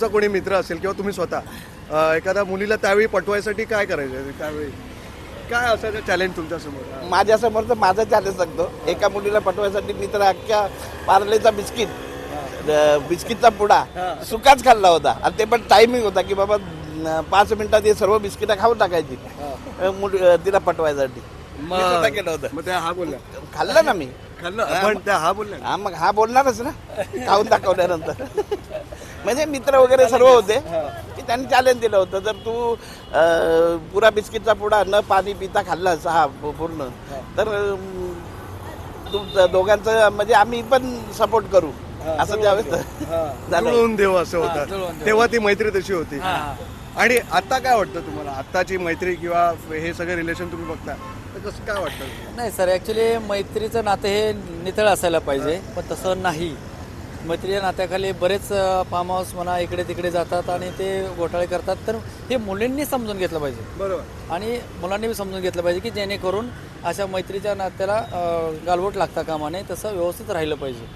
तुमचा कोणी मित्र असेल किंवा तुम्ही स्वतः एखाद्या मुलीला त्यावेळी पटवायसाठी काय करायचं? त्यावेळी काय असायचं चॅलेंज तुमच्यासमोर? माझ्यासमोर तर माझं चॅलेंज सांगतो. एका मुलीला पटवायसाठी मी तर अख्ख्या पार्लेचा बिस्किट बिस्किटचा पुडा सुकाच खाल्ला होता. आणि ते पण टायमिंग होता की बाबा पाच मिनिटात हे सर्व बिस्किटं खाऊन टाकायची. तिला पटवायसाठी. मी स्वतः केलं होतं. मग त्या हा बोलल्या खाल्लं ना मी. खाल्लं. पण त्या हा बोलल्या हा मग हा बोलणारच ना. खाऊन दाखवल्यानंतर. म्हणजे मित्र वगैरे सर्व होते. की त्यांनी चॅलेंज दिलं होतं. जर तू अं, पुरा बिस्किटचा पुडा न पाणी पिता खाल्लास हा पूर्ण. तर तू दोघांचं म्हणजे आम्ही पण सपोर्ट करू. असं त्यावेळेस जुळवून देव असं होतं. तेव्हा ती मैत्री तशी होती. आणि आता काय वाटतं तुम्हाला? आत्ताची मैत्री किंवा हे सगळे रिलेशन तुम्ही बघता तर कसं काय वाटतं? नाही सर ॲक्च्युली मैत्रीचं नातं हे नितळ असायला पाहिजे पण तसं नाही. मैत्रीच्या नात्याखाली बरेच फार्म हाऊस म्हणा इकडे तिकडे जातात आणि ते घोटाळे करतात. तर हे मुलींनी समजून घेतलं पाहिजे. बरोबर. आणि मुलांनी बी समजून घेतलं पाहिजे की जेणेकरून अशा मैत्रीच्या नात्याला अं, गालबोट लागता कामा नये. तसं व्यवस्थित राहिलं पाहिजे.